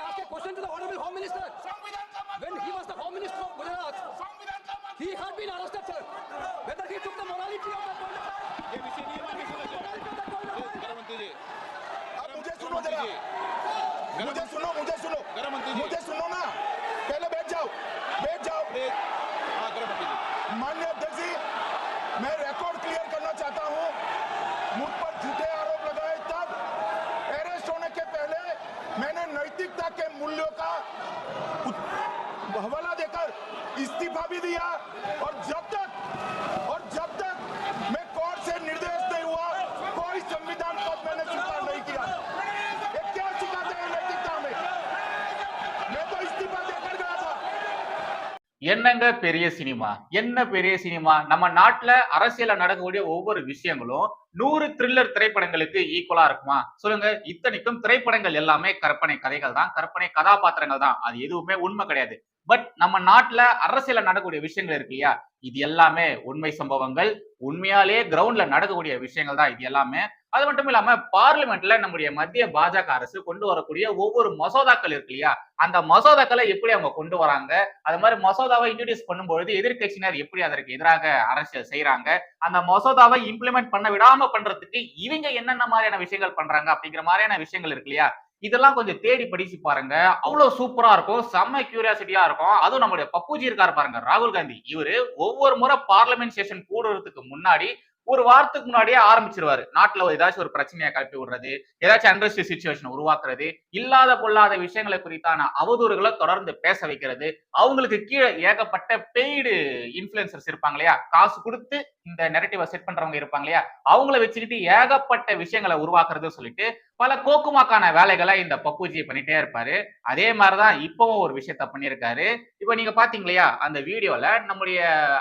ask a question to the Honorable Home Minister. When he was the Home Minister of Gujarat, he had been arrested, sir. इस्तीफा भी दिया और जब तक और जब तक मैं कोर्ट से निर्देश नहीं हुआ कोई संविधान पद मैंने स्वीकार नहीं किया ये क्या सिखाते हैं नैतिकता में मैं तो इस्तीफा देकर गया था என்னங்க பெரிய சினிமா என்ன பெரிய சினிமா நம்ம நாட்டுல அரசியல்ல நடக்கக்கூடிய ஒவ்வொரு விஷயங்களும் நூறு த்ரில்லர் திரைப்படங்களுக்கு ஈக்குவலா இருக்குமா சொல்லுங்க இத்தனைக்கும் திரைப்படங்கள் எல்லாமே கற்பனை கதைகள் தான் கற்பனை கதாபாத்திரங்கள் தான் அது எதுவுமே உண்மை கிடையாது பட் நம்ம நாட்டுல அரசியல நடக்கக்கூடிய விஷயங்கள் இருக்கு இல்லையா? இது எல்லாமே உண்மை சம்பவங்கள். உண்மையாலே கிரவுண்ட்ல நடக்கக்கூடிய விஷயங்கள் தான் இது எல்லாமே. அது மட்டும் இல்லாம பார்லிமெண்ட்ல நம்முடைய மத்திய பாஜக அரசு கொண்டு வரக்கூடிய ஒவ்வொரு மசோதாக்கள் இருக்கு இல்லையா? அந்த மசோதாக்களை எப்படி அவங்க கொண்டு வராங்க? அது மாதிரி மசோதாவை இன்ட்ரடியூஸ் பண்ணும்பொழுது எதிர்க்கட்சியினர் எப்படி அதற்கு எதிராக அரசியல் செய்யறாங்க அந்த மசோதாவை இம்ப்ளிமெண்ட் பண்ண விடாம பண்றதுக்கு இவங்க என்னென்ன மாதிரியான விஷயங்கள் பண்றாங்க அப்படிங்கிற மாதிரியான விஷயங்கள் இருக்கு இல்லையா? இதெல்லாம் கொஞ்சம் தேடி படிச்சு பாருங்க. அவ்வளவு சூப்பரா இருக்கும். செம்ம கியூரியாசிட்டியா இருக்கும். அதுவும் நம்மளுடைய பப்புஜி இருக்காரு பாருங்க ராகுல் காந்தி. இவரு ஒவ்வொரு முறை பார்லிமெண்ட் செஷன் கூடுறதுக்கு முன்னாடி ஒரு வாரத்துக்கு முன்னாடியே ஆரம்பிச்சிருவாரு. நாட்டுல ஒரு ஏதாச்சும் ஒரு பிரச்சனையை கலப்பி விடுறது ஏதாச்சும் அண்டர்ஸ்ட் சுச்சுவேஷன் உருவாக்குறது இல்லாத பொல்லாத விஷயங்களை குறித்தான அவதூறுகளை தொடர்ந்து பேச வைக்கிறது. அவங்களுக்கு கீழே ஏகப்பட்ட பெய்டு இன்ஃபுளுசர்ஸ் இருப்பாங்க இல்லையா? காசு கொடுத்து இந்த நெரட்டிவை செட் பண்றவங்க இருப்பாங்க இல்லையா? அவங்கள வச்சுக்கிட்டு ஏகப்பட்ட விஷயங்களை உருவாக்குறதுன்னு சொல்லிட்டு பல கோக்குமாக்கான வேலைகளை இந்த பப்புஜி பண்ணிட்டே இருப்பாரு. அதே மாதிரிதான் இப்பவும் ஒரு விஷயத்த பண்ணியிருக்காரு. இப்ப நீங்க பாத்தீங்க இல்லையா அந்த வீடியோல நம்முடைய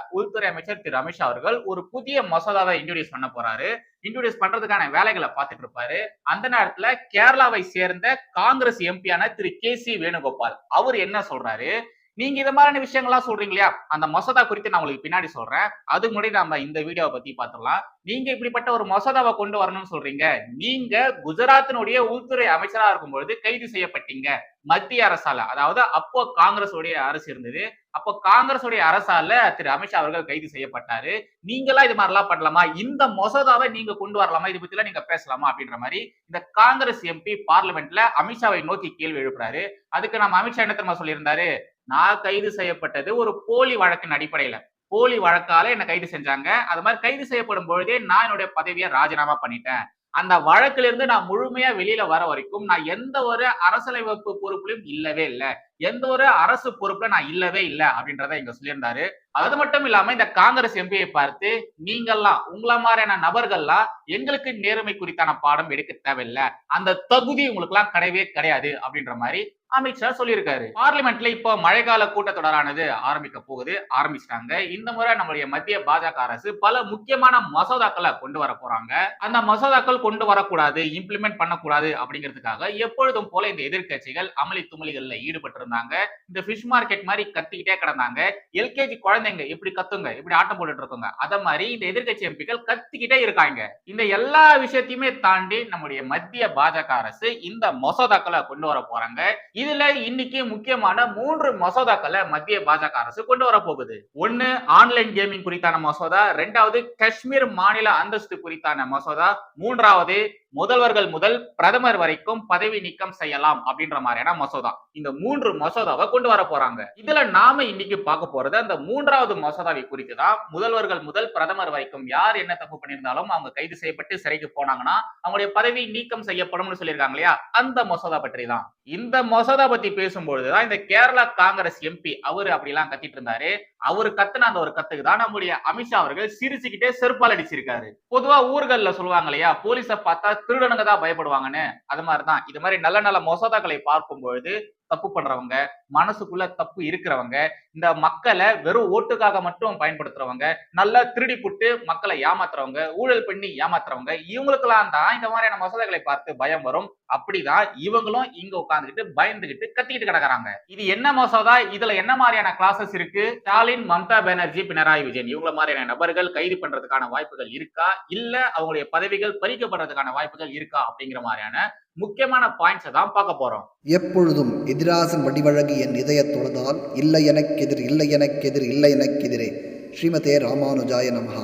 உள்துறை அமைச்சர் திரு. அமித்ஷா அவர்கள் ஒரு புதிய மசோதாவை இன்ட்ரோடியூஸ் பண்ண போறாரு. இன்ட்ரோடியூஸ் பண்றதுக்கான வேலைகளை பார்த்துட்டு இருப்பாரு. அந்த நேரத்துல கேரளாவை சேர்ந்த காங்கிரஸ் எம்பியான திரு. கே. சி. வேணுகோபால் அவர் என்ன சொல்றாரு? நீங்க இது மாதிரியான விஷயங்கள்லாம் சொல்றீங்க இல்லையா? அந்த மசோதா குறித்து நான் உங்களுக்கு பின்னாடி சொல்றேன். அதுக்கு முன்னாடி நம்ம இந்த வீடியோவை பத்தி பார்த்துடலாம். நீங்க இப்படிப்பட்ட ஒரு மசோதாவை கொண்டு வரணும்னு சொல்றீங்க. நீங்க குஜராத்தினுடைய உள்துறை அமைச்சரா இருக்கும் பொழுது கைது செய்யப்பட்டீங்க. மத்திய அரசால. அதாவது அப்போ காங்கிரஸ் உடைய அரசு இருந்தது. அப்போ காங்கிரஸ் உடைய அரசால திரு அமித்ஷா அவர்கள் கைது செய்யப்பட்டாரு. நீங்களாம் இது மாதிரிலாம் பண்ணலாமா? இந்த மசோதாவை நீங்க கொண்டு வரலாமா? இது பத்தி எல்லாம் நீங்க பேசலாமா? அப்படின்ற மாதிரி இந்த காங்கிரஸ் எம்பி பார்லிமெண்ட்ல அமித்ஷாவை நோக்கி கேள்வி எழுப்புறாரு. அதுக்கு நம்ம அமித்ஷா என்ன தெரியுமா சொல்லியிருந்தாரு? நான் கைது செய்யப்பட்டது ஒரு போலி வழக்கின் அடிப்படையில. போலி வழக்கால என்ன கைது செஞ்சாங்க. அது மாதிரி கைது செய்யப்படும் பொழுதே நான் என்னுடைய பதவியை ராஜினாமா பண்ணிட்டேன். அந்த வழக்கிலிருந்து நான் முழுமையா வெளியில வர வரைக்கும் நான் எந்த ஒரு அரசியலமைப்பு பொறுப்புலையும் இல்லவே இல்லை. எந்த ஒரு அரசு பொறுப்புல நான் இல்லவே இல்லை அப்படின்றத இங்க சொல்லியிருந்தாரு. அது மட்டும் இல்லாம இந்த காங்கிரஸ் எம்பியை பார்த்து நீங்கெல்லாம் உங்கள மாதிரியான நபர்கள்லாம் எங்களுக்கு நேர்மை குறித்தான பாடம் எடுக்க தேவையில்லை. அந்த தகுதி உங்களுக்கு எல்லாம் கிடையவே கிடையாது அப்படின்ற மாதிரி அமித்ஷா சொல்லியிருக்காரு. பார்லிமெண்ட்ல இப்போ மழைக்கால கூட்டத்தொடரானது ஆரம்பிக்க போகுது ஆரம்பிச்சிட்டாங்க. இந்த முறை நம்மளுடைய மத்திய பாஜக அரசு பல முக்கியமான மசோதாக்களை கொண்டு வர போறாங்க. அந்த மசோதாக்கள் கொண்டு வரக்கூடாது இம்ப்ளிமெண்ட் பண்ணக்கூடாது அப்படிங்கிறதுக்காக எப்பொழுதும் போல இந்த எதிர்க்கட்சிகள் அமளி துமளிகள்ல ஈடுபட்டு இருந்தாங்க இந்த ஃபிஷ் மார்க்கெட் மாதிரி கத்திக்கிட்டே கிடந்தாங்க. எல்கேஜி குழந்தைங்க இப்படி கத்துங்க இப்படி ஆட்டம் போட்டுட்டு இருக்குங்க. அத மாதிரி இந்த எதிர்க்கட்சி எம்பிக்கள் கத்திக்கிட்டே இருக்காங்க. இந்த எல்லா விஷயத்தையுமே தாண்டி நம்முடைய மத்திய பாஜக அரசு இந்த மசோதாக்களை கொண்டு வர போறாங்க. இதுல இன்னைக்கு முக்கியமான மூன்று மசோதாக்களை மத்திய பாஜக அரசு கொண்டு வர போகுது. ஒன்னு ஆன்லைன் கேமிங் குறித்தான மசோதா. ரெண்டாவது காஷ்மீர் மாநில அந்தஸ்து குறித்தான மசோதா. மூன்றாவது முதல்வர்கள் முதல் பிரதமர் வரைக்கும் பதவி நீக்கம் செய்யலாம் அப்படின்ற மாதிரியான மசோதா. இந்த மூன்று மசோதாவை கொண்டு வர போறாங்க. இதுல நாம இன்னைக்கு பார்க்க போறது அந்த மூன்றாவது மசோதாவை குறித்து தான் முதல்வர்கள் முதல் பிரதமர் வரைக்கும் யார் என்ன தப்பு பண்ணியிருந்தாலும் அவங்க கைது செய்யப்பட்டு சிறைக்கு போனாங்கன்னா அவங்களுடைய பதவி நீக்கம் செய்யப்படும்னு சொல்லியிருக்காங்க இல்லையா? அந்த மசோதா பற்றி தான். இந்த மசோதா பத்தி பேசும்பொழுதுதான் இந்த கேரளா காங்கிரஸ் எம்பி அவரு அப்படிலாம் கத்திட்டு இருந்தாரு. அவர் கத்துன அந்த ஒரு கத்துக்கு தான் நம்முடைய அமித்ஷா அவர்கள் சிரிச்சுக்கிட்டே செருப்பால் அடிச்சிருக்காரு. பொதுவா ஊர்கள்ல சொல்லுவாங்க இல்லையா போலீஸை பார்த்தா திருடனுங்க தான் பயப்படுவாங்கன்னு. அது மாதிரிதான். இது மாதிரி நல்ல நல்ல மசோதாக்களை பார்க்கும் பொழுது தப்பு பண்றவங்க மனசுக்குள்ள தப்பு இருக்கிறவங்க இந்த மக்களை வெறும் ஓட்டுக்காக மட்டும் பயன்படுத்துறவங்க நல்லா திருடி புட்டு மக்களை ஏமாத்துறவங்க ஊழல் பண்ணி ஏமாத்துறவங்க இவங்களுக்கெல்லாம் தான் இந்த மாதிரியான மசோதாக்களை பார்த்து பயம் வரும். அப்படிதான் இவங்களும் இங்க உட்காந்துக்கிட்டு பயந்துகிட்டு கத்திக்கிட்டு கிடக்குறாங்க. இது என்ன மசோதா? இதுல என்ன மாதிரியான கிளாஸஸ் இருக்கு? ஸ்டாலின் மம்தா பானர்ஜி பினராயி விஜயன் இவங்கள மாதிரியான நபர்கள் கைது பண்றதுக்கான வாய்ப்புகள் இருக்கா? இல்ல அவங்களுடைய பதவிகள் பறிக்கப்படுறதுக்கான வாய்ப்புகள் இருக்கா? அப்படிங்கிற மாதிரியான முக்கியமான பாயிண்ட்ஸை தான் பார்க்க போறோம். எப்பொழுதும் எதிராசன் வடிவழகு என் இதயத் தொழுதால் இல்லை எனக்கெதிர் இல்லை எனக்கெதிர் இல்லை எனக்கெதிரே. ஸ்ரீமதே ராமானுஜாய நமஹா.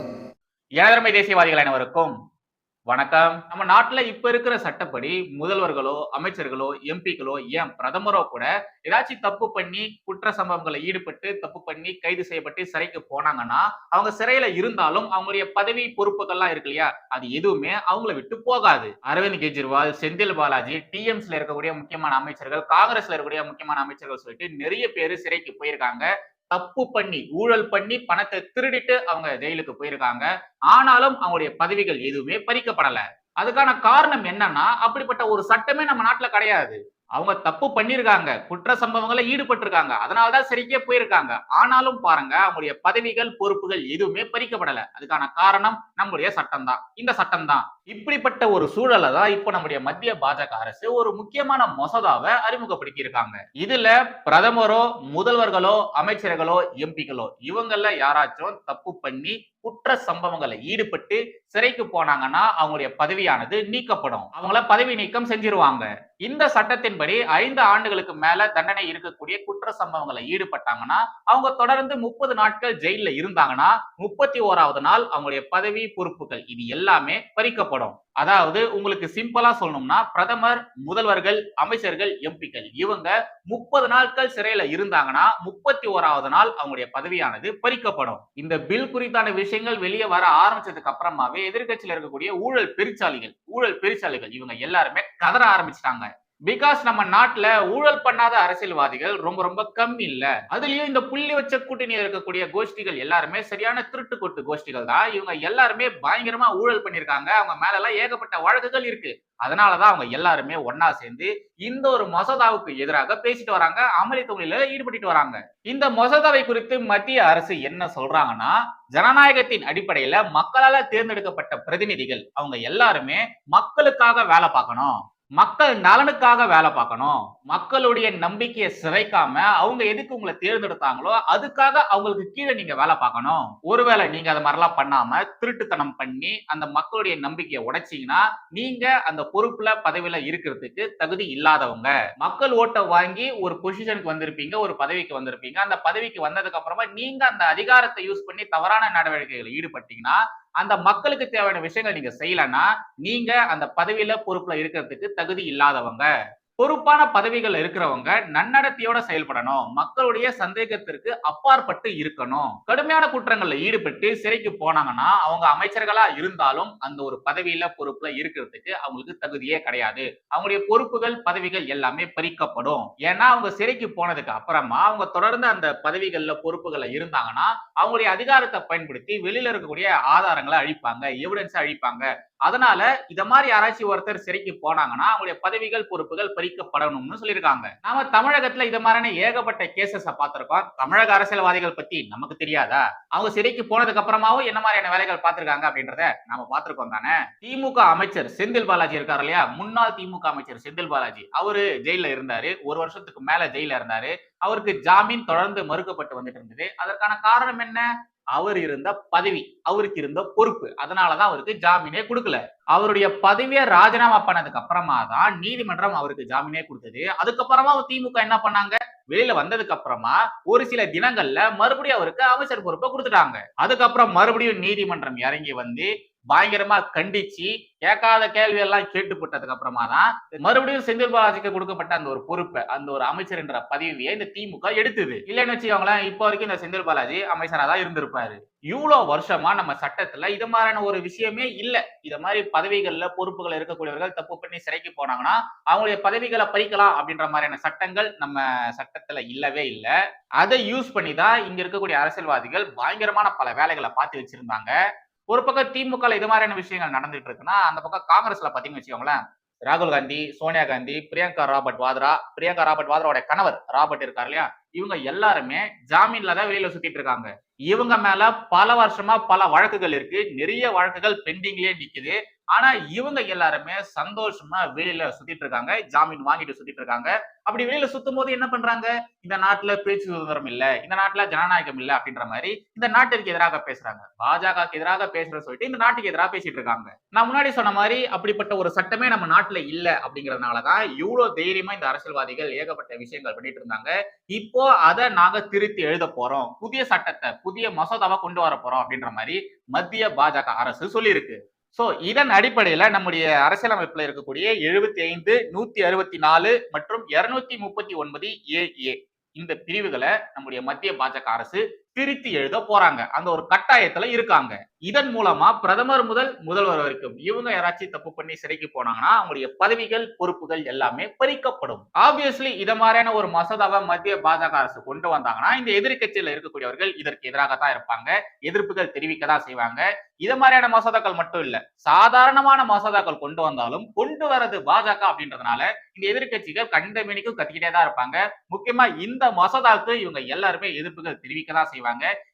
எனதர்மை தேசியவாதிகள் அனைவருக்கும் வணக்கம். நம்ம நாட்டுல இப்ப இருக்கிற சட்டப்படி முதல்வர்களோ அமைச்சர்களோ எம்பிக்களோ ஏன் பிரதமரோ கூட ஏதாச்சும் தப்பு பண்ணி குற்ற சம்பவங்களை ஈடுபட்டு தப்பு பண்ணி கைது செய்யப்பட்டு சிறைக்கு போனாங்கன்னா அவங்க சிறையில இருந்தாலும் அவங்களுடைய பதவி பொறுப்புகள்லாம் இருக்கு இல்லையா? அது எதுவுமே அவங்கள விட்டு போகாது. அரவிந்த் கெஜ்ரிவால் செந்தில் பாலாஜி டிஎம்ஸ்ல இருக்கக்கூடிய முக்கியமான அமைச்சர்கள் காங்கிரஸ்ல இருக்கக்கூடிய முக்கியமான அமைச்சர்கள் சொல்லிட்டு நிறைய பேர் சிறைக்கு போயிருக்காங்க. தப்பு பண்ணி ஊழல் பண்ணி பணத்தை திருடிட்டு அவங்க ஜெயிலுக்கு போயிருக்காங்க. ஆனாலும் அவங்களுடைய பதவிகள் எதுவுமே பறிக்கப்படல. அதுக்கான காரணம் என்னன்னா அப்படிப்பட்ட ஒரு சட்டமே நம்ம நாட்டுல கிடையாது. அவங்க தப்பு பண்ணிருக்காங்க குற்ற சம்பவங்களை ஈடுபட்டிருக்காங்க. அதனாலதான் சரிக்கே போயிருக்காங்க. ஆனாலும் பாருங்க அவங்களுடைய பதவிகள் பொறுப்புகள் எதுவுமே பறிக்கப்படல. அதுக்கான காரணம் நம்முடைய சட்டம் தான் இந்த சட்டம் தான் இப்படிப்பட்ட ஒரு சூழலை தான் இப்போ நம்முடைய மத்திய பாஜக அரசு ஒரு முக்கியமான மசோதாவை அறிமுகப்படுத்தி இருக்காங்க இதுல பிரதமரோ முதல்வர்களோ அமைச்சர்களோ எம்பிகளோ இவங்கள யாராச்சும் தப்பு பண்ணி குற்ற சம்பவங்களை ஈடுபட்டு சிறைக்கு போனாங்கன்னா அவங்களுடைய பதவியானது நீக்கப்படும். அவங்கள பதவி நீக்கம் செஞ்சிருவாங்க. இந்த சட்டத்தின்படி ஐந்து ஆண்டுகளுக்கு மேல தண்டனை இருக்கக்கூடிய குற்ற சம்பவங்களை ஈடுபட்டாங்கன்னா அவங்க தொடர்ந்து முப்பது நாட்கள் ஜெயில இருந்தாங்கன்னா முப்பத்தி ஓராவது நாள் அவங்களுடைய பதவி பொறுப்புகள் இது எல்லாமே பறிக்கப்படும். அதாவது உங்களுக்கு சிம்பிளா சொல்லணும்னா பிரதமர் முதல்வர்கள் அமைச்சர்கள் எம்பிக்கள் இவங்க முப்பது நாட்கள் சிறையில இருந்தாங்கன்னா முப்பத்தி ஓராவது நாள் அவங்களுடைய பதவியானது பறிக்கப்படும். இந்த பில் குறித்தான விஷயங்கள் வெளியே வர ஆரம்பிச்சதுக்கு அப்புறமாவே எதிர்க்கட்சியில இருக்கக்கூடிய ஊழல் பெருச்சாலிகள் ஊழல் பெருச்சாலிகள் இவங்க எல்லாருமே கதற ஆரம்பிச்சிட்டாங்க. பிகாஸ் நம்ம நாட்டுல ஊழல் பண்ணாத அரசியல்வாதிகள் ரொம்ப ரொம்ப கம்மி இல்ல. அதுலயும் இந்த புள்ளி வச்ச கூட்டணியில் இருக்கக்கூடிய கோஷ்டிகள் எல்லாருமே சரியான திருட்டு கொட்டு கோஷ்டிகள் தான். இவங்க எல்லாருமே பயங்கரமா ஊழல் பண்ணிருக்காங்க அவங்க மேல எல்லாம் ஏகப்பட்ட வழக்குகள் இருக்கு. அதனாலதான் அவங்க எல்லாருமே ஒன்னா சேர்ந்து இந்த ஒரு மசோதாவுக்கு எதிராக பேசிட்டு வராங்க. அமளி தொழில ஈடுபட்டு வராங்க. இந்த மசோதாவை குறித்து மத்திய அரசு என்ன சொல்றாங்கன்னா ஜனநாயகத்தின் அடிப்படையில மக்களால தேர்ந்தெடுக்கப்பட்ட பிரதிநிதிகள். அவங்க எல்லாருமே மக்களுக்காக வேலை பார்க்கணும். மக்கள் நலனுக்காக வேலை பார்க்கணும். மக்களுடைய நம்பிக்கையை சிறைக்காம அவங்க எதுக்கு உங்களை தேர்ந்தெடுத்தாங்களோ அதுக்காக அவங்களுக்கு கீழே நீங்க வேலை பார்க்கணும். ஒருவேளை நீங்க அது மாதிரிலாம் பண்ணாம திருட்டுத்தனம் பண்ணி அந்த மக்களுடைய நம்பிக்கையை உடைச்சிங்கன்னா நீங்க அந்த பொறுப்புல பதவியில இருக்கிறதுக்கு தகுதி இல்லாதவங்க. மக்கள் ஓட்டை வாங்கி ஒரு பொசிஷனுக்கு வந்திருப்பீங்க ஒரு பதவிக்கு வந்திருப்பீங்க. அந்த பதவிக்கு வந்ததுக்கு அப்புறமா நீங்க அந்த அதிகாரத்தை யூஸ் பண்ணி தவறான நடவடிக்கைகளில் ஈடுபட்டீங்கன்னா அந்த மக்களுக்கு தேவையான விஷயங்கள் நீங்க செய்யலன்னா நீங்க அந்த பதவியில பொறுப்புல இருக்கிறதுக்கு தகுதி இல்லாதவங்க. பொறுப்பான பதவிகள் இருக்கிறவங்க நன்னடத்தையோட செயல்படணும். மக்களுடைய சந்தேகத்திற்கு அப்பாற்பட்டு இருக்கணும். கடுமையான குற்றங்கள்ல ஈடுபட்டு சிறைக்கு போனாங்கன்னா அவங்க அமைச்சர்களா இருந்தாலும் அந்த ஒரு பதவியில பொறுப்புல இருக்கிறதுக்கு அவங்களுக்கு தகுதியே கிடையாது. அவங்களுடைய பொறுப்புகள் பதவிகள் எல்லாமே பறிக்கப்படும். ஏன்னா அவங்க சிறைக்கு போனதுக்கு அப்புறமா அவங்க தொடர்ந்து அந்த பதவிகள்ல பொறுப்புகள்ல இருந்தாங்கன்னா அவங்களுடைய அதிகாரத்தை பயன்படுத்தி வெளியில இருக்கக்கூடிய ஆதாரங்களை அழிப்பாங்க எவிடன்ஸை அழிப்பாங்க. அதனால இத மாதிரி யாராச்சும் ஒருத்தர் சிறைக்கு போனாங்கன்னா அவங்களுடைய பதவிகள் பொறுப்புகள் பறிக்கப்படணும்னு சொல்லியிருக்காங்க. நாம தமிழகத்துல இது மாதிரியான ஏகப்பட்ட கேசஸ பார்த்திருக்கோம். தமிழக அரசியல்வாதிகள் பத்தி நமக்கு தெரியாதா? அவங்க சிறைக்கு போனதுக்கு அப்புறமாவும் என்ன மாதிரியான வேலைகள் பார்த்திருக்காங்க அப்படின்றத நாம பார்த்திருக்கோம் தானே? திமுக அமைச்சர் செந்தில் பாலாஜி இருக்காரு இல்லையா? முன்னாள் திமுக அமைச்சர் செந்தில் பாலாஜி. அவரு ஜெயில இருந்தாரு. ஒரு வருஷத்துக்கு மேல ஜெயில இருந்தாரு. அவருக்கு ஜாமீன் தொடர்ந்து மறுக்கப்பட்டு வந்துட்டு இருந்தது. அதற்கான காரணம் என்ன? அவர் இருந்த பதவி அவருக்கு இருந்த பொறுப்பு. அதனாலதான் அவருக்கு ஜாமீனே கொடுக்கல. அவருடைய பதவியை ராஜினாமா பண்ணதுக்கு அப்புறமா தான் நீதிமன்றம் அவருக்கு ஜாமீனே கொடுத்தது. அதுக்கப்புறமா திமுக என்ன பண்ணாங்க? வெளியில வந்ததுக்கு அப்புறமா ஒரு சில தினங்கள்ல மறுபடியும் அவருக்கு அமைச்சர் பொறுப்பை கொடுத்துட்டாங்க. அதுக்கப்புறம் மறுபடியும் நீதிமன்றம் இறங்கி வந்து பயங்கரமா கண்டிச்சு கேட்காத கேள்வி எல்லாம் கேட்டு போட்டதுக்கு அப்புறமா தான் மறுபடியும் செந்தில் பாலாஜிக்கு கொடுக்கப்பட்ட அந்த ஒரு பொறுப்பை அந்த ஒரு அமைச்சர் என்ற பதவியை இந்த திமுக எடுத்தது. இல்லைன்னு வச்சுக்கோங்களேன் இப்போ வரைக்கும் இந்த செந்தில் பாலாஜி அமைச்சரா தான் இருந்திருப்பாரு. இவ்வளவு வருஷமா நம்ம சட்டத்துல இது மாதிரியான ஒரு விஷயமே இல்லை. இத மாதிரி பதவிகள்ல பொறுப்புகள் இருக்கக்கூடியவர்கள் தப்பு பண்ணி சிறைக்கு போனாங்கன்னா அவங்களுடைய பதவிகளை பறிக்கலாம் அப்படின்ற மாதிரியான சட்டங்கள் நம்ம சட்டத்துல இல்லவே இல்லை. அதை யூஸ் பண்ணி தான் இங்க இருக்கக்கூடிய அரசியல்வாதிகள் பயங்கரமான பல வேலைகளை பார்த்து வச்சிருந்தாங்க. ஒரு பக்கம் திமுக இது மாதிரியான விஷயங்கள் நடந்துட்டு இருக்குன்னா அந்த பக்கம் காங்கிரஸ்ல பாத்தீங்கன்னு வச்சுக்கோங்களேன் ராகுல் காந்தி சோனியா காந்தி பிரியங்கா ராபர்ட் வாத்ரா பிரியங்கா ராபர்ட் வாத்ராவோட கணவர் ராபர்ட் இருக்கார் இல்லையா? இவங்க எல்லாருமே ஜாமீன்ல தான் வெளியில சுத்திட்டு இருக்காங்க. இவங்க மேல பல வருஷமா பல வழக்குகள் இருக்கு. நிறைய வழக்குகள் பெண்டிங்லயே நிக்குது. ஆனா இவங்க எல்லாருமே சந்தோஷமா வெளியில சுத்திட்டு இருக்காங்க. ஜாமீன் வாங்கிட்டு சுத்திட்டு இருக்காங்க. அப்படி வெளியில சுத்தும் போது என்ன பண்றாங்க? இந்த நாட்டுல பேச்சு சுதந்திரம் இல்ல. இந்த நாட்டுல ஜனநாயகம் இல்ல அப்படின்ற மாதிரி இந்த நாட்டிற்கு எதிராக பேசுறாங்க. பாஜகவுக்கு எதிராக பேசுற சொல்லிட்டு இந்த நாட்டுக்கு எதிராக பேசிட்டு இருக்காங்க. நான் முன்னாடி சொன்ன மாதிரி அப்படிப்பட்ட ஒரு சட்டமே நம்ம நாட்டுல இல்ல அப்படிங்கறதுனாலதான் இவ்வளவு தைரியமா இந்த அரசியல்வாதிகள் ஏகப்பட்ட விஷயங்கள் பண்ணிட்டு இருந்தாங்க. இப்போ அதை நாங்க திருத்தி எழுத போறோம். புதிய சட்டத்தை புதிய மசோதாவை கொண்டு வர போறோம் அப்படின்ற மாதிரி மத்திய பாஜக அரசு சொல்லியிருக்கு. சோ இதன் அடிப்படையில நம்முடைய அரசியலமைப்புல இருக்கக்கூடிய எழுபத்தி ஐந்து நூத்தி அறுபத்தி நாலு மற்றும் இருநூத்தி முப்பத்தி ஒன்பது ஏ ஏ இந்த பிரிவுகளை நம்முடைய மத்திய பாஜக அரசு திருத்தி எழுத போறாங்க. அந்த ஒரு கட்டாயத்துல இருக்காங்க. இதன் மூலமா பிரதமர் முதல் முதல்வர் வரைக்கும் இவங்க யாராச்சும் தப்பு பண்ணி சிறைக்கு போனாங்கன்னா அவங்களுடைய பதவிகள் பொறுப்புகள் எல்லாமே பறிக்கப்படும். ஆப்வியஸ்லி இத மாதிரியான ஒரு மசோதாவை மத்திய பாஜக அரசு கொண்டு வந்தாங்கன்னா இந்த எதிர்க்கட்சியில இருக்கக்கூடியவர்கள் இதற்கு எதிராக தான் இருப்பாங்க. எதிர்ப்புகள் தெரிவிக்க தான் செய்வாங்க. இத மாதிரியான மசோதாக்கள் மட்டும் இல்ல சாதாரணமான மசோதாக்கள் கொண்டு வந்தாலும் கொண்டு வரது பாஜக அப்படின்றதுனால இந்த எதிர்க்கட்சிகள் கண்டமேனிக்கும் கத்திக்கிட்டே தான் இருப்பாங்க. முக்கியமா இந்த மசோதாவுக்கு இவங்க எல்லாருமே எதிர்ப்புகள் தெரிவிக்க தான் செய்வாங்க.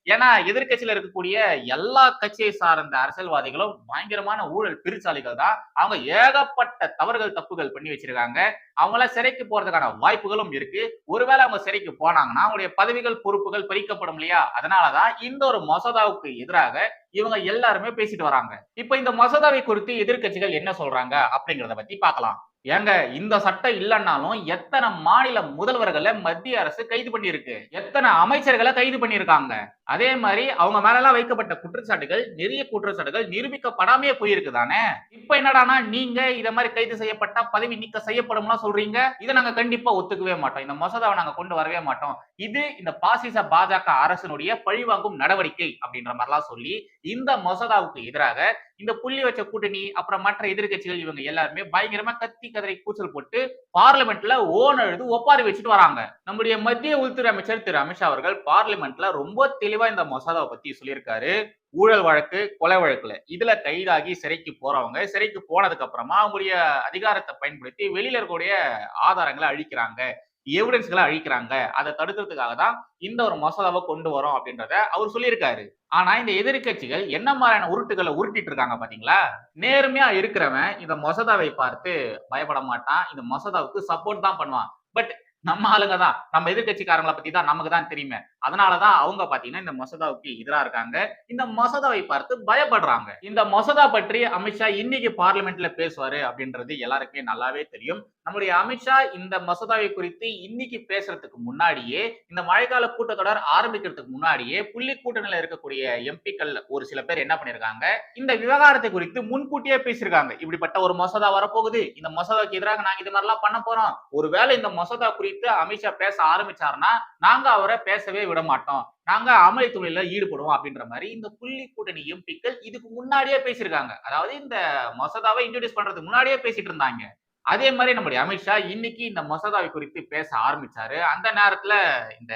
ஏன்னா எதிர்கட்சியில இருக்கக்கூடிய எல்லா கட்சியை சார்ந்த அரசியல்வாதிகளும் பயங்கரமான ஊழல் பிரிச்சாலிகள் தான். அவங்க ஏகப்பட்ட தவறுகள் தப்புகள் பண்ணி வச்சிருக்காங்க. அவங்கள சிறைக்கு போறதுக்கான வாய்ப்புகளும் இருக்கு. ஒருவேளை அவங்க சிறைக்கு போனாங்கன்னா அவங்களுடைய பதவிகள் பொறுப்புகள் பறிக்கப்படும் இல்லையா? அதனாலதான் இந்த ஒரு மசோதாவுக்கு எதிராக இவங்க எல்லாருமே பேசிட்டு வராங்க. இப்ப இந்த மசோதாவை குறித்து எதிர்க்கட்சிகள் என்ன சொல்றாங்க அப்படிங்கறத பத்தி பார்க்கலாம். ஏங்க இந்த சட்டம் இல்லைன்னாலும் எத்தனை மாநில முதல்வர்களை மத்திய அரசு கைது பண்ணியிருக்கு? எத்தனை அமைச்சர்களை கைது பண்ணியிருக்காங்க? அதே மாதிரி அவங்க மேலெல்லாம் வைக்கப்பட்ட குற்றச்சாட்டுகள் நிறைய குற்றச்சாட்டுகள் நிரூபிக்கப்படாமே போயிருக்கு தானே? இப்ப என்னடானா நீங்க இத மாதிரி கைது செய்யப்பட்டா பதவி நீக்க செய்யப்படும்லாம் சொல்றீங்க. இதை நாங்க கண்டிப்பா ஒத்துக்கவே மாட்டோம். இந்த மசோதாவை நாங்க கொண்டு வரவே மாட்டோம். இது இந்த பாசிச பாஜக அரசினுடைய பழிவாங்கும் நடவடிக்கை அப்படின்ற மாதிரிலாம் சொல்லி இந்த மசோதாவுக்கு எதிராக இந்த புள்ளி வச்ச கூட்டணி அப்புறம் மற்ற எதிர்க்கட்சிகள் இவங்க எல்லாருமே பயங்கரமா கத்தி கதறி கூச்சல் போட்டு பார்லிமெண்ட்ல ஓன் எழுது ஒப்பாரி வச்சுட்டு வராங்க. நம்முடைய மத்திய உள்துறை அமைச்சர் திரு அமித்ஷா அவர்கள் பார்லிமெண்ட்ல ரொம்ப தெளிவு இந்த மசாலாவை பத்தி சொல்லியிருக்காரு. ஊழல் வழக்கு கொலை வழக்குல. இதுல கைதாகி சிறைக்கு போறவங்க சிறைக்கு போனதுக்கு அப்புறமா அவங்களுடைய அதிகாரத்தை பயன்படுத்தி வெளியில இருக்கக்கூடிய ஆதாரங்களை அழிக்கிறாங்க எவிடன்ஸ்களை அழிக்கிறாங்க. அதை தடுக்கிறதுக்காக தான் இந்த ஒரு மசோதாவை கொண்டு வரோம் அப்படின்றத அவர் சொல்லியிருக்காரு. ஆனா இந்த எதிர்க்கட்சிகள் என்ன மாதிரியான உருட்டுகளை உருட்டிட்டு இருக்காங்க பாத்தீங்களா? நேர்மையா இருக்கிறவன் இந்த மசோதாவை பார்த்து பயப்பட மாட்டான். இந்த மசோதாவுக்கு சப்போர்ட் தான் பண்ணுவான். பட் நம்ம ஆளுங்க தான். நம்ம எதிர்கட்சிக்காரங்களை பத்தி தான் நமக்கு தான் தெரியுமே. அதனாலதான் அவங்க பாத்தீங்கன்னா இந்த மசோதாவுக்கு எதிராக இருக்காங்க. இந்த மசோதாவை பார்த்து பயப்படுறாங்க. இந்த மசோதா பற்றி அமித்ஷா இன்னைக்கு பார்லிமெண்ட்ல பேசுவாரு அப்படின்றது எல்லாருக்குமே நல்லாவே தெரியும். நம்முடைய அமித்ஷா இந்த மசோதாவை குறித்து இன்னைக்கு பேசுறதுக்கு முன்னாடியே இந்த மழைக்கால கூட்டத்தொடர் ஆரம்பிக்கிறதுக்கு முன்னாடியே புள்ளி கூட்டணியில இருக்கக்கூடிய எம்பிக்கள் ஒரு சில பேர் என்ன பண்ணிருக்காங்க இந்த விவகாரத்தை குறித்து முன்கூட்டியே பேசியிருக்காங்க. இப்படிப்பட்ட ஒரு மசோதா வரப்போகுது. இந்த மசோதாவுக்கு எதிராக நாங்க இது மாதிரிலாம் பண்ண போறோம். ஒருவேளை இந்த மசோதா குறித்து அமித்ஷா பேச ஆரம்பிச்சாருன்னா நாங்க அவரை பேசவே விட மாட்டோம் நாங்க அமளி தொழில ஈடுபடுவோம் அப்படின்ற மாதிரி இந்த புள்ளி கூட்டணி எம்பிக்கள் இதுக்கு முன்னாடியே பேசியிருக்காங்க. அதாவது இந்த மசோதாவை இன்ட்ரோடியூஸ் பண்றதுக்கு முன்னாடியே பேசிட்டு இருந்தாங்க. அதே மாதிரி நம்முடைய அமித்ஷா இன்னைக்கு இந்த மசோதாவை குறித்து பேச ஆரம்பிச்சாரு. அந்த நேரத்துல இந்த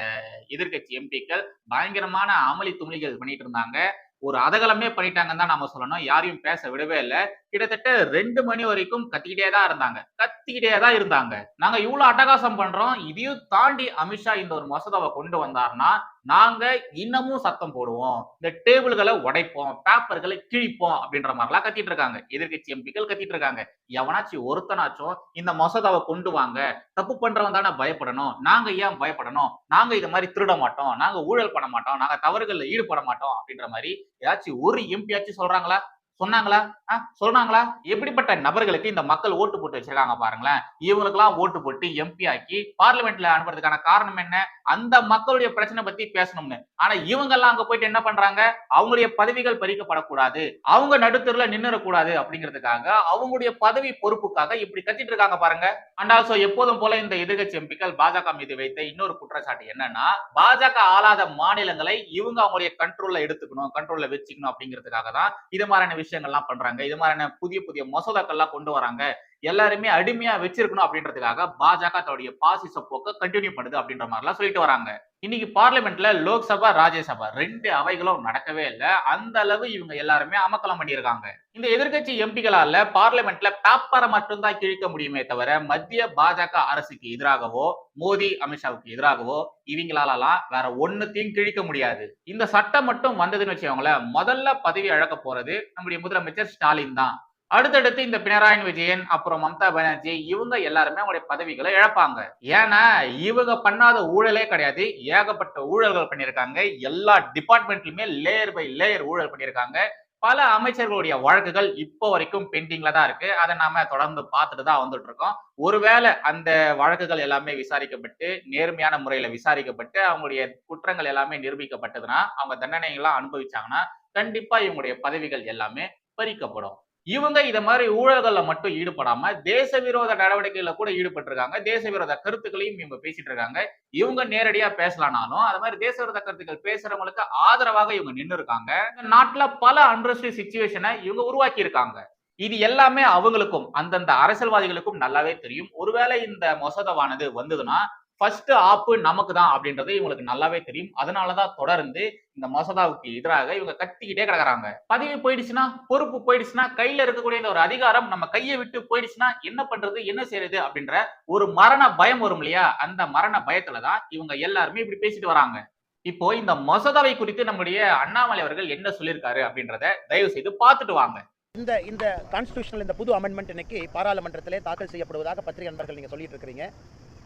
எதிர்க்கட்சி எம்பிக்கள் பயங்கரமான அமளி துமளிகள் பண்ணிட்டு இருந்தாங்க. ஒரு அதகலமே பண்ணிட்டாங்கன்னு தான் நம்ம சொல்லணும். யாரையும் பேச விடவே இல்லை. கிட்டத்தட்ட ரெண்டு மணி வரைக்கும் கத்திக்கிட்டே தான் இருந்தாங்க. கத்திக்கிட்டே தான் இருந்தாங்க. நாங்க இவ்வளவு அட்டகாசம் பண்றோம். இதையும் தாண்டி அமித்ஷா இந்த ஒரு மசோதாவை கொண்டு வந்தாருன்னா நாங்க இன்னமும் சத்தம் போடுவோம். இந்த டேபிள்களை உடைப்போம் பேப்பர்களை கிழிப்போம் அப்படின்ற மாதிரிலாம் கத்திட்டு இருக்காங்க. எதிர்கட்சி எம்பிக்கள் கத்திட்டு இருக்காங்க. எவனாச்சும் ஒருத்தனாச்சும் இந்த மசோதாவை கொண்டு வாங்க. தப்பு பண்றவன் தானே பயப்படணும். நாங்க ஏன் பயப்படணும்? நாங்க இது மாதிரி திருட மாட்டோம். நாங்க ஊழல் பண்ண மாட்டோம். நாங்க தவறுகள்ல ஈடுபட மாட்டோம் அப்படின்ற மாதிரி ஏதாச்சும் ஒரு எம்பியாச்சும் சொல்றாங்களா? சொன்னாங்களா? ஆ, சொன்னாங்களா எப்படிப்பட்ட நபர்களுக்கு இந்த மக்கள் ஓட்டு போட்டு வச்சிருக்காங்க பாருங்களேன். இவங்களுக்கெல்லாம் ஓட்டு போட்டு எம்பி ஆக்கி பார்லிமெண்ட்ல அனுப்புறதுக்கான காரணம் என்ன? அந்த மக்களுடைய பிரச்சனை பத்தி பேசணும்னு. ஆனா இவங்க எல்லாம் அங்க போயிட்டு என்ன பண்றாங்க? அவங்களுடைய பதவிகள் பறிக்கப்படக்கூடாது. அவங்க நடுத்தருல நின்னுடக்கூடாது அப்படிங்கிறதுக்காக அவங்களுடைய பதவி பொறுப்புக்காக இப்படி கத்திட்டு இருக்காங்க பாருங்க. அண்ட் ஆல்சோ எப்போதும் போல இந்த எதிர்கட்சி எம்பிக்கள் பாஜக மீது வைத்த இன்னொரு குற்றச்சாட்டு என்னன்னா பாஜக ஆளாத மாநிலங்களை இவங்க அவங்களுடைய கண்ட்ரோல்ல எடுத்துக்கணும் கண்ட்ரோல்ல வச்சுக்கணும் அப்படிங்கிறதுக்காக தான் இது மாதிரியான விஷயங்கள்லாம் பண்றாங்க. இது மாதிரியான புதிய புதிய மசோதாக்கள்லாம் கொண்டு வராங்க. எல்லாருமே அடிமையா வச்சிருக்கணும் அப்படின்றதுக்காக பாஜக தன்னுடைய பாசிச போக்க கண்டினியூ பண்ணுது அப்படின்ற மாதிரிலாம் சொல்லிட்டு வராங்க. இன்னைக்கு பார்லிமெண்ட்ல லோக்சபா ராஜ்யசபா ரெண்டு அவைகளும் நடக்கவே இல்லை. அந்த அளவு இவங்க எல்லாருமே அமக்கலம் பண்ணியிருக்காங்க. இந்த எதிர்க்கட்சி எம்பிகளால பார்லிமெண்ட்ல பேப்பரை மட்டும்தான் கிழிக்க முடியுமே தவிர மத்திய பாஜக அரசுக்கு எதிராகவோ மோடி அமித்ஷாவுக்கு எதிராகவோ இவங்களாலலாம் வேற ஒண்ணுத்தையும் கிழிக்க முடியாது. இந்த சட்டம் மட்டும் வந்ததுன்னு வச்சுக்கோங்களேன் முதல்ல பதவி அழக்க போறது நம்முடைய முதலமைச்சர் ஸ்டாலின் தான். அடுத்தடுத்து இந்த பினராயி விஜயன் அப்புறம் மம்தா பானர்ஜி இவங்க எல்லாருமே அவங்களுடைய பதவிகளை இழப்பாங்க. ஏன்னா இவங்க பண்ணாத ஊழலே கிடையாது. ஏகப்பட்ட ஊழல்கள் பண்ணியிருக்காங்க. எல்லா டிபார்ட்மெண்ட்லயுமே லேயர் பை லேயர் ஊழல் பண்ணியிருக்காங்க. பல அமைச்சர்களுடைய வழக்குகள் இப்போ வரைக்கும் பெண்டிங்ல தான் இருக்கு. அதை நாம தொடர்ந்து பார்த்துட்டு தான் வந்துட்டு இருக்கோம் ஒருவேளை அந்த வழக்குகள் எல்லாமே விசாரிக்கப்பட்டு நேர்மையான முறையில விசாரிக்கப்பட்டு அவங்களுடைய குற்றங்கள் எல்லாமே நிரூபிக்கப்பட்டதுன்னா அவங்க தண்டனைகள்லாம் அனுபவிச்சாங்கன்னா கண்டிப்பா இவங்களுடைய பதவிகள் எல்லாமே பறிக்கப்படும். இவங்க இத மாதிரி ஊழல்கள்ல மட்டும் ஈடுபடாம தேச விரோத நடவடிக்கையில கூட ஈடுபட்டிருக்காங்க. தேச விரோத கருத்துக்களையும் இவங்க பேசிட்டு இருக்காங்க. இவங்க நேரடியா பேசலானாலும் அது மாதிரி தேச விரோத கருத்துக்கள் பேசுறவங்களுக்கு ஆதரவாக இவங்க நின்று இருக்காங்க. நாட்டுல பல அன்ரெஸ்ட் சுச்சுவேஷனை இவங்க உருவாக்கி இருக்காங்க. இது எல்லாமே அவங்களுக்கும் அந்தந்த அரசியல்வாதிகளுக்கும் நல்லாவே தெரியும். ஒருவேளை இந்த மொசதவானது வந்ததுன்னா ஃபர்ஸ்ட் ஆப்பு நமக்கு தான் அப்படின்றது இவங்களுக்கு நல்லாவே தெரியும். அதனாலதான் தொடர்ந்து இந்த மசோதாவுக்கு எதிராக இவங்க கத்திக்கிட்டே கிடக்குறாங்க. பதவி போயிடுச்சுன்னா பொறுப்பு போயிடுச்சுன்னா கையில இருக்கக்கூடிய இந்த ஒரு அதிகாரம் நம்ம கையை விட்டு போயிடுச்சுன்னா என்ன பண்றது என்ன செய்யறது அப்படின்ற ஒரு மரண பயம் வரும் இல்லையா? அந்த மரண பயத்துலதான் இவங்க எல்லாருமே இப்படி பேசிட்டு வராங்க. இப்போ இந்த மசோதாவை குறித்து நம்முடைய அண்ணாமலை அவர்கள் என்ன சொல்லியிருக்காரு அப்படின்றத தயவு செய்து பார்த்துட்டு வாங்க. இந்த இந்த கான்ஸ்டியூஷனல் இந்த புது அமெண்ட்மெண்ட் இன்னைக்கு பாராளுமன்றத்திலே தாக்கல் செய்யப்படுவதாக பத்திரிகை நண்பர்கள் நீங்கள் சொல்லிட்டு இருக்கிறீங்க.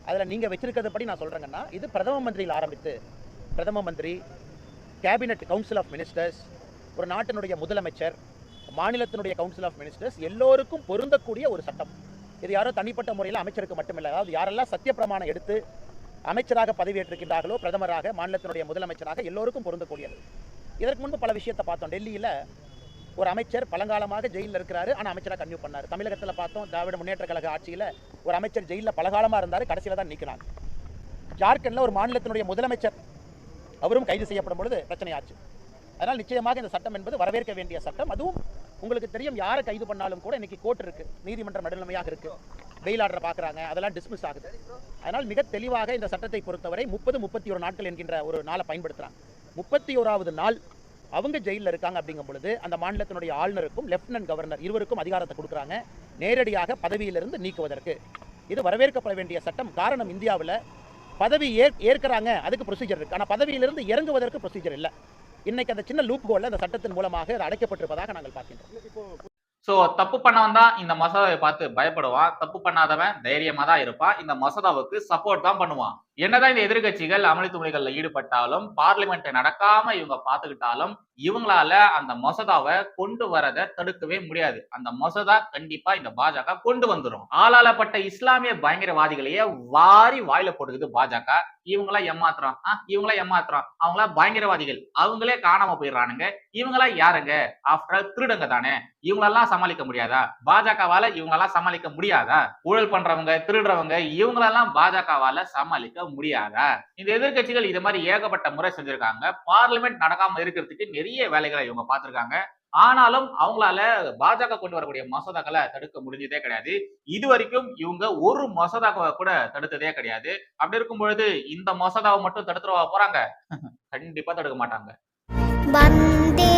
அதில் நீங்கள் வச்சிருக்கிறது படி நான் சொல்கிறேங்கன்னா இது பிரதம மந்திரியில் ஆரம்பித்து பிரதம மந்திரி கேபினட் கவுன்சில் ஆஃப் மினிஸ்டர்ஸ் ஒரு நாட்டினுடைய முதலமைச்சர் மாநிலத்தினுடைய கவுன்சில் ஆஃப் மினிஸ்டர்ஸ் எல்லோருக்கும் பொருந்தக்கூடிய ஒரு சட்டம். இது யாரோ தனிப்பட்ட முறையில் அமைச்சருக்கு மட்டுமில்லை. அதாவது யாரெல்லாம் சத்தியப்பிரமாணம் எடுத்து அமைச்சராக பதவியேற்றிருக்கின்றார்களோ பிரதமராக மாநிலத்தினுடைய முதலமைச்சராக எல்லோருக்கும் பொருந்தக்கூடியது. இதற்கு முன்பு பல விஷயத்தை பார்த்தோம். டெல்லியில் ஒரு அமைச்சர் பழங்காலமாக ஜெயிலில் இருக்கிறாரு. ஆனால் அமைச்சராக கன்யூ பண்ணார். தமிழகத்தில் பார்த்தோம் திராவிட முன்னேற்ற கழக ஆட்சியில் ஒரு அமைச்சர் ஜெயிலில் பலகாலமாக இருந்தார். கடைசியில் தான் நீக்கினாங்க. ஜார்க்கண்டில் ஒரு மாநிலத்தினுடைய முதலமைச்சர் அவரும் கைது செய்யப்படும் பொழுது பிரச்சனையாச்சு அதனால் நிச்சயமாக இந்த சட்டம் என்பது வரவேற்க வேண்டிய சட்டம். அதுவும் உங்களுக்கு தெரியும் யாரை கைது பண்ணாலும் கூட இன்னைக்கு கோர்ட் இருக்கு. நீதிமன்றம் நடுநிலைமையாக இருக்கு. வெயில் ஆர்டர் பார்க்குறாங்க. அதெல்லாம் டிஸ்மிஸ் ஆகுது. அதனால் மிக தெளிவாக இந்த சட்டத்தை பொறுத்தவரை முப்பது முப்பத்தி ஒரு நாட்கள் என்கின்ற ஒரு நாளை பயன்படுத்துகிறாங்க முப்பத்தி ஓராவது நாள் அவங்க ஜெயிலில் இருக்காங்க அப்படிங்கும் பொழுது அந்த மாநிலத்தினுடைய ஆளுநருக்கும் லெப்டினன்ட் கவர்னர் இருவருக்கும் அதிகாரத்தை கொடுக்குறாங்க. நேரடியாக பதவியிலிருந்து நீக்குவதற்கு. இது வரவேற்கப்பட வேண்டிய சட்டம். காரணம் இந்தியாவில் பதவி ஏ ஏற்கிறாங்க. அதுக்கு ப்ரொசீஜர் இருக்குது ஆனால் பதவியிலிருந்து இறங்குவதற்கு ப்ரொசீஜர் இல்லை. இன்னைக்கு அந்த சின்ன லூப் கோலில் அந்த சட்டத்தின் மூலமாக அது அடைக்கப்பட்டிருப்பதாக நாங்கள் பார்க்கின்றோம். சோ தப்பு பண்ணவன் தான் இந்த மசோதாவை பார்த்து பயப்படுவான். தப்பு பண்ணாதவன் தைரியமாக தான் இருப்பான். இந்த மசோதாவுக்கு சப்போர்ட் தான் பண்ணுவான். என்னதான் இந்த எதிர்கட்சிகள் அமளித்துறைகள்ல ஈடுபட்டாலும் பார்லிமெண்ட் நடக்காம இவங்க பாத்துக்கிட்டாலும் இவங்களால அந்த மசோதாவை கொண்டு வரதை தடுக்கவே முடியாது. அந்த மசோதா கண்டிப்பா இந்த பாஜக கொண்டு வந்துடும் ஆளாளப்பட்ட இஸ்லாமிய பயங்கரவாதிகளையே வாரி வாயில போட்டுக்குது பாஜக. இவங்களா ஏமாத்துறோம். இவங்களா ஏமாத்துறான் அவங்களா பயங்கரவாதிகள். அவங்களே காணாம போயிடுறானுங்க. இவங்களா யாருங்க? ஆஃப்டர் ஆல் திருடங்க தானே. இவங்களெல்லாம் சமாளிக்க முடியாதா? பாஜகவால இவங்களெல்லாம் சமாளிக்க முடியாதா? ஊழல் பண்றவங்க திருடுறவங்க இவங்களெல்லாம் பாஜகவால சமாளிக்க முடியாதா? இந்த எதிர்கட்சிகள் இது மாதிரி ஏகப்பட்ட முறை செஞ்சிருக்காங்க. பார்லிமெண்ட் நடக்காம இருக்கிறதுக்கு நிறைய வேலைகளை இவங்க பார்த்திருக்காங்க. ஆனாலும் அவங்களால பாஜக கொண்டு வரக்கூடிய மசோதாக்களை தடுக்க முடிஞ்சதே கிடையாது. இது வரைக்கும் இவங்க ஒரு மசோதாவை கூட தடுத்ததே கிடையாது. அப்படி இருக்கும் பொழுது இந்த மசோதாவை மட்டும் தடுத்துருவா போறாங்க? கண்டிப்பா தடுக்க மாட்டாங்க. வந்தே